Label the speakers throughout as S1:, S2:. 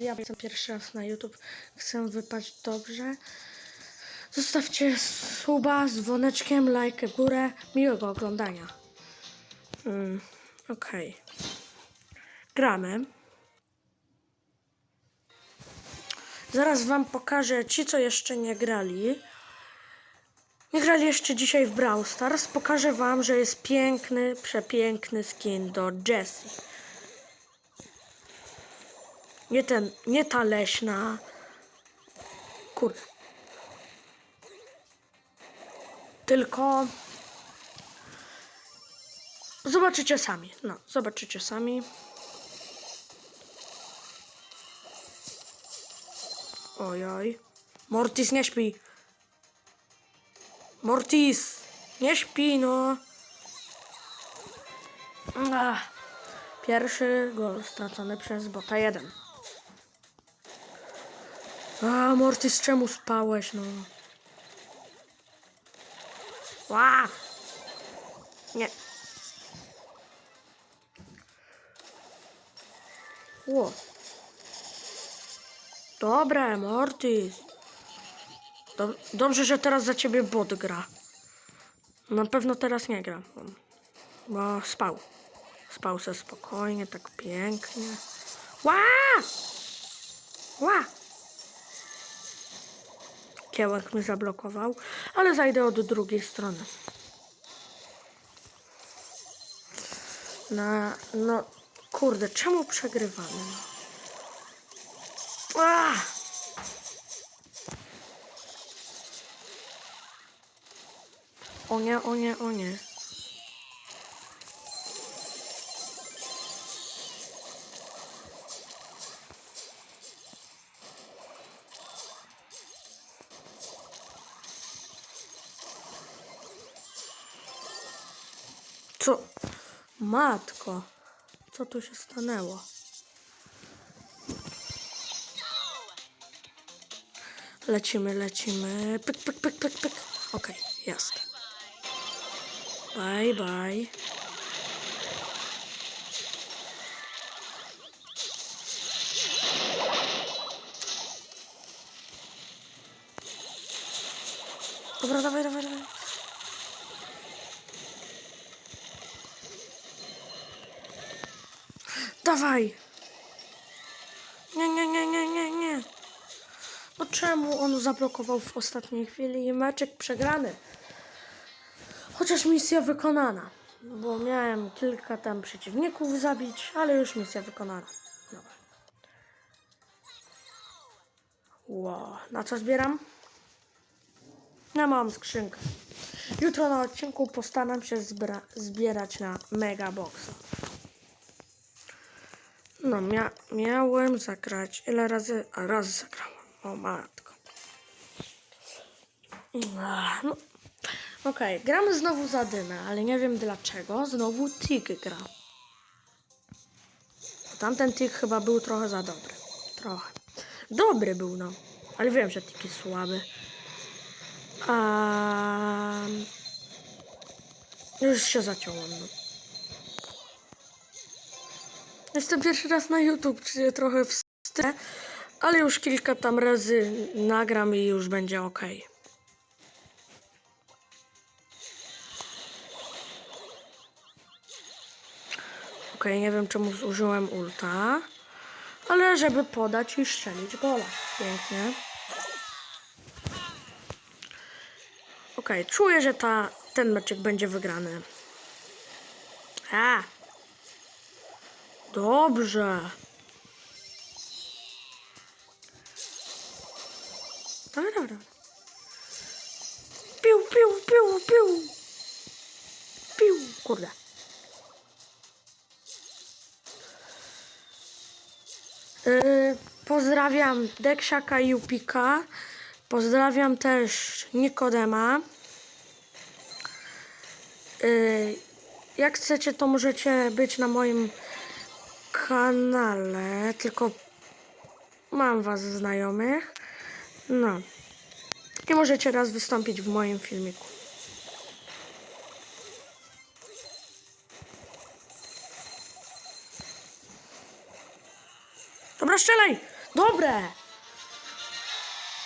S1: Ja jestem pierwszy raz na YouTube. Chcę wypaść dobrze. Zostawcie suba z dzwoneczkiem, lajkę w górę. Miłego oglądania. Mm, Okej. Gramy. Zaraz wam pokażę ci, co jeszcze nie grali. Nie grali jeszcze dzisiaj w Brawl Stars. Pokażę wam, że jest piękny, przepiękny skin do Jessie. Nie ten, nie ta leśna. Kurde. Tylko. Zobaczycie sami. No, zobaczycie sami. Ojoj. Mortis nie śpi. Mortis! Nie śpi, no. Ach. Pierwszy gol stracony przez bota 1. A, Mortis, czemu spałeś, no? Ła! Nie. Ło. Dobre, Mortis. Dob- dobrze, że teraz za ciebie bot gra. Na pewno teraz nie gra. Bo spał. Spał se spokojnie, tak pięknie. Ła! Ła! Kiełek mi zablokował, ale zajdę od drugiej strony. Na, no, kurde, czemu przegrywamy? Ła! O nie, o nie, o nie. Co? Matko, co tu się stanęło? Lecimy, lecimy. Pyk, pyk, pyk, pyk, pyk. Okej, jest. Bye, bye. Dobra, dawaj, dawaj, dawaj. Dawaj! Nie, nie, nie, nie, nie, nie. No czemu on zablokował w ostatniej chwili i meczek przegrany? Chociaż misja wykonana. Bo miałem kilka tam przeciwników zabić, ale już misja wykonana. Dobra. Wow. Na co zbieram? Ja mam skrzynkę. Jutro na odcinku postaram się zbierać na Mega Boxa. No, mia miałem zagrać. Ile razy? A raz zagrałem. O matko. Ach, No. Okej, gramy znowu za dymę, ale nie wiem dlaczego. Znowu Tig gra. Tamten Tig chyba był trochę za dobry. Trochę. Dobry był, no. Ale wiem, że Tig jest słaby. A... Już się zaciąłem, no. Jestem pierwszy raz na YouTube, czyli trochę wstyd, ale już kilka tam razy nagram i już będzie ok. Ok, nie wiem czemu zużyłem ulta, ale żeby podać i strzelić gola. Pięknie. Ok, czuję, że ta, ten meczek będzie wygrany. A! Dobrze. Tarara. Piu, piu, piu, piu. Piu, kurde. Yy, pozdrawiam Deksiaka i Upika. Pozdrawiam też Nikodema. Yy, jak chcecie, to możecie być na moim kanale, tylko mam was znajomych. No. I możecie raz wystąpić w moim filmiku. Dobra, strzelaj! Dobre!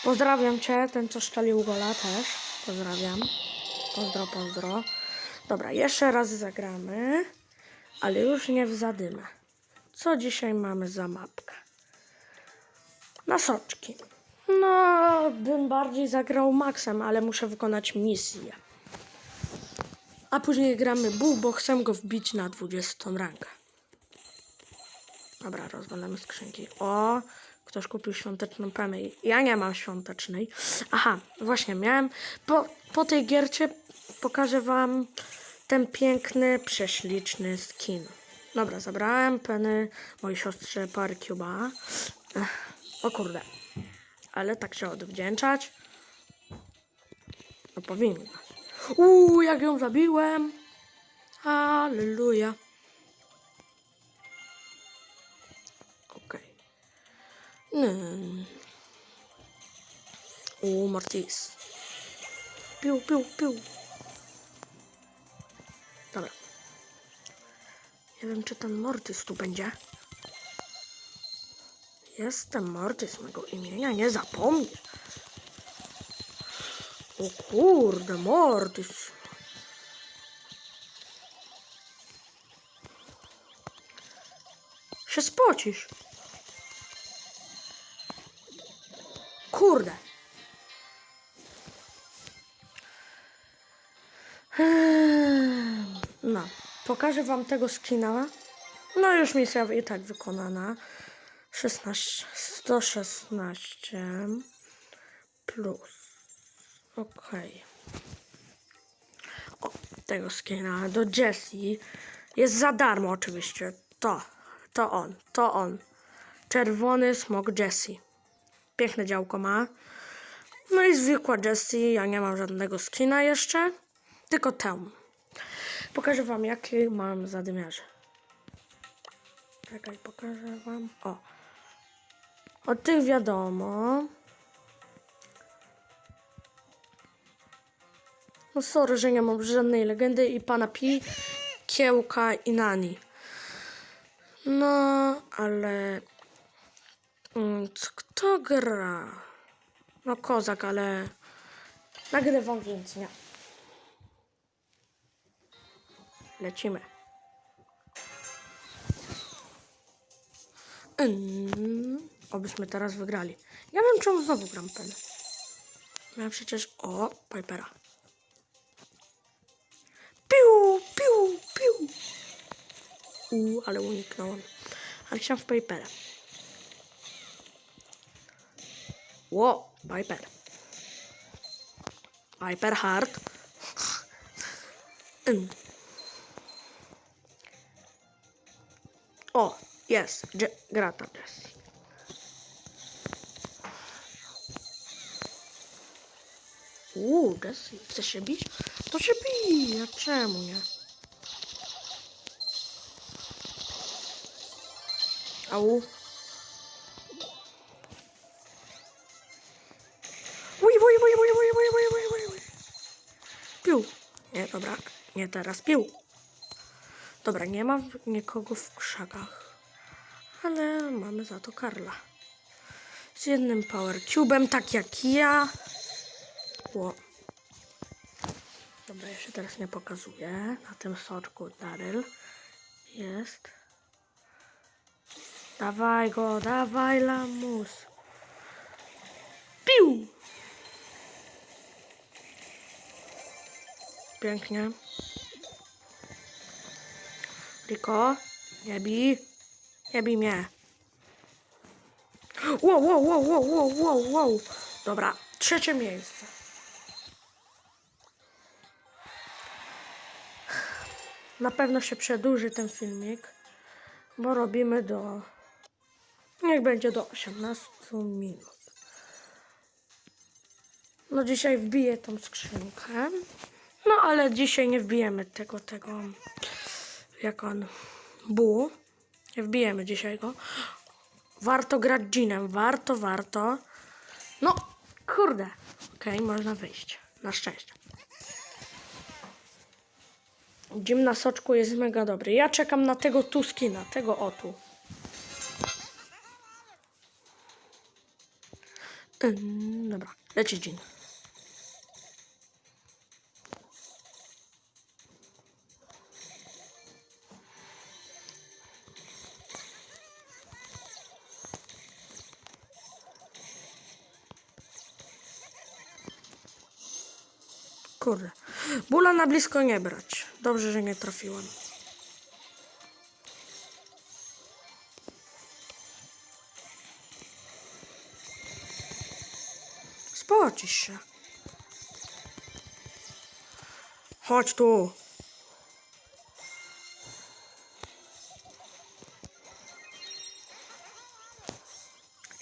S1: Pozdrawiam cię, ten co szczelił gola też. Pozdrawiam. Pozdro, pozdro. Dobra, jeszcze raz zagramy, ale już nie w zadymę. Co dzisiaj mamy za mapkę? Na soczki. No, bym bardziej zagrał Maxem, ale muszę wykonać misję. A później gramy Bull, bo chcę go wbić na 20 rankę. Dobra, rozwalamy skrzynki. O, ktoś kupił świąteczną pemę. Ja nie mam świątecznej. Aha, właśnie, miałem... Po, po tej giercie pokażę wam ten piękny, prześliczny skin. Dobra, zabrałem peny mojej siostrze Parcuba. O kurde. Ale tak się odwdzięczać. No powinno. Uuu, jak ją zabiłem. Halleluja. Okej. Mm. U, Mortis. Piu, piu, piu. Dobra. Nie wiem, czy ten Mortis tu będzie. Jestem Mortis mego imienia, nie zapomnij. O kurde, Mortis. Się spocisz. Kurde. Pokażę wam tego skina. No już misja i tak wykonana. 16, 116 plus. Okej. O, tego skina do Jessie jest za darmo oczywiście. To, to on, to on. Czerwony smok Jessie. Piękne działko ma. No i zwykła Jessie, ja nie mam żadnego skina jeszcze, tylko tę. Pokażę wam jaki mam zadymiarze. Czekaj, pokażę wam. O. Od tych wiadomo. No sorry, że nie mam żadnej legendy i pana Pi, Kiełka i Nani. No, ale... Mm, Kto gra? No kozak, ale... Nagrywam, więc nie. Lecimy. Mm, obyśmy teraz wygrali. Ja wiem, czemu znowu gram penę. Miałem przecież... O, Pipera. Piu, piu, piu. U, ale uniknąłem. Ale chciałem w Pipera. Ło, Piper. Piper hard. Mm. O, jest. Je- gra tam Jessie. Uuu, Jessie. Chce się bić? To się bije. Czemu nie? Au. Uj, uj, uj, uj, uj, uj, uj, uj, uj. Pił. Nie, dobra. Nie teraz. Pił. Dobra, nie ma nikogo w krzakach. Ale mamy za to Karla. Z jednym power cubem, tak jak ja. Ło. Dobra, się teraz nie pokazuję. Na tym soczku Daryl jest. Dawaj go, dawaj lamus. Piu! Pięknie. Riko, nie bij. Nie mnie. Wow, wow, wow, wow, wow, wow, wow. Dobra, trzecie miejsce. Na pewno się przedłuży ten filmik, bo robimy do... Niech będzie do 18 minut. No dzisiaj wbiję tą skrzynkę. No ale dzisiaj nie wbijemy tego, tego, jak on. Nie wbijemy dzisiaj go. Warto grać dżinem, warto, warto. No, kurde. Okej, można wyjść. Na szczęście. Dżim na soczku jest mega dobry. Ja czekam na tego tu skina, tego o tu. Ym, dobra, leci dzień. Kurde. Bóla na blisko nie brać. Dobrze, że nie trafiłem. Spocisz się. Chodź tu.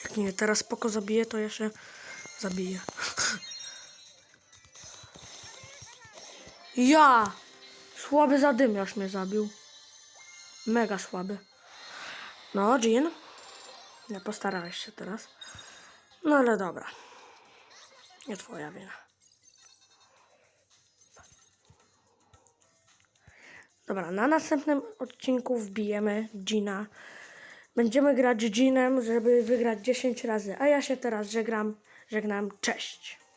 S1: Jak nie teraz spoko zabiję, to ja się zabiję. Ja! Słaby zadymiarz mnie zabił. Mega słaby. No, Jean. Nie postarałeś się teraz. No ale dobra. Nie twoja wina. Dobra, na następnym odcinku wbijemy Gina. Będziemy grać Jeanem, żeby wygrać 10 razy. A ja się teraz żegnam. Żegnam. Cześć.